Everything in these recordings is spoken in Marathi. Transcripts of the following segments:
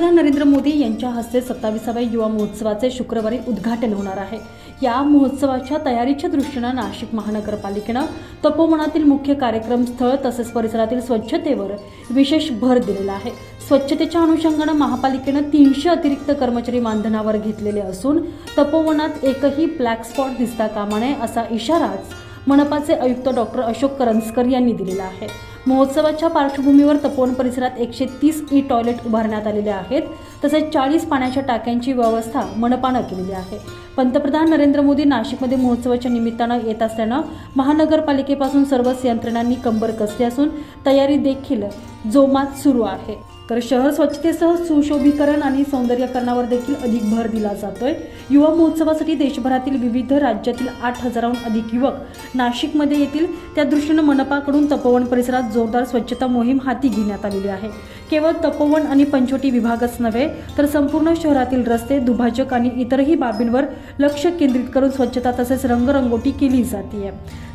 पंतप्रधान नरेंद्र मोदी यांच्या हस्ते सत्तावीसाव्या युवा महोत्सवाचे शुक्रवारी उद्घाटन होणार आहे. या महोत्सवाच्या तयारीच्या दृष्टीनं नाशिक महानगरपालिकेनं तपोवनातील मुख्य कार्यक्रम स्थळ तसेच परिसरातील स्वच्छतेवर विशेष भर दिलेला आहे. स्वच्छतेच्या अनुषंगानं महापालिकेनं तीनशे अतिरिक्त कर्मचारी मानधनावर घेतलेले असून तपोवनात एकही ब्लॅक स्पॉट दिसता कामा नये असा इशाराच मनपाचे आयुक्त डॉक्टर अशोक करंजकर यांनी दिलेला आहे. महोत्सवाच्या पार्श्वभूमीवर तपोवन परिसरात एकशे तीस ई टॉयलेट उभारण्यात आलेले आहेत. तसेच चाळीस पाण्याच्या टाक्यांची व्यवस्था मनपानं केलेली आहे. पंतप्रधान नरेंद्र मोदी नाशिकमध्ये महोत्सवाच्या निमित्तानं येत असल्यानं महानगरपालिकेपासून सर्वच यंत्रणांनी कंबर कसली असून तयारी देखील जोमात सुरू आहे. तर शहर स्वच्छतेसह सुशोभीकरण आणि सौंदर्यकरणावर देखील अधिक भर दिला जातोय. युवा महोत्सवासाठी देशभरातील विविध राज्यातील आठ हजाराहून अधिक युवक नाशिकमध्ये येतील. त्या दृष्टीनं मनपाकडून तपोवन परिसरात जोरदार स्वच्छता मोहीम हाती घेण्यात आलेली आहे. केवळ तपोवन आणि पंचवटी विभागच नव्हे तर संपूर्ण शहरातील रस्ते दुभाजक आणि इतरही बाबींवर लक्ष केंद्रित करून स्वच्छता तसेच रंगरंगोटी केली जाते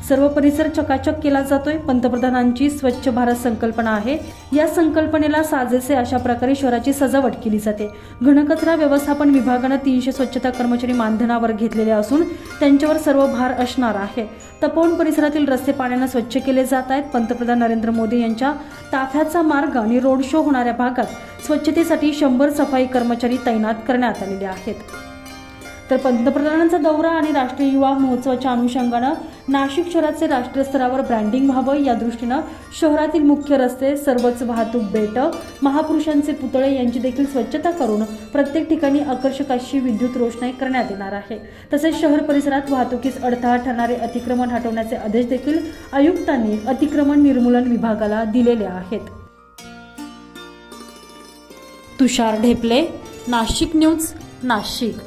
सर्व परिसर चकाचक केला जातोय. पंतप्रधानांची स्वच्छ भारत संकल्पना आहे. या संकल्पनेला साजेसे अशा प्रकारे शहराची सजावट केली जाते. घनकचरा व्यवस्थापन विभागानं तीनशे स्वच्छता कर्मचारी मानधनावर घेतलेले असून त्यांच्यावर सर्व भार असणार आहे. तपोवन परिसरातील रस्ते पाण्यानं स्वच्छ केले जात आहेत. पंतप्रधान नरेंद्र मोदी यांच्या ताफ्याचा मार्ग आणि रोड शो होणाऱ्या भागात स्वच्छतेसाठी शंभर सफाई कर्मचारी तैनात करण्यात आलेले आहेत. तर पंतप्रधानांचा दौरा आणि राष्ट्रीय युवा महोत्सवाच्या अनुषंगानं नाशिक शहराचे राष्ट्रीय स्तरावर ब्रँडिंग व्हावं या दृष्टीनं शहरातील मुख्य रस्ते सर्वच वाहतूक बेट महापुरुषांचे पुतळे यांची देखील स्वच्छता करून प्रत्येक ठिकाणी आकर्षक अशी विद्युत रोषणाई करण्यात येणार आहे. तसेच शहर परिसरात वाहतुकीस अडथळा ठरणारे अतिक्रमण हटवण्याचे आदेश देखील आयुक्तांनी अतिक्रमण निर्मूलन विभागाला दिलेले आहेत. तुषार ढेपले नाशिक न्यूज नाशिक.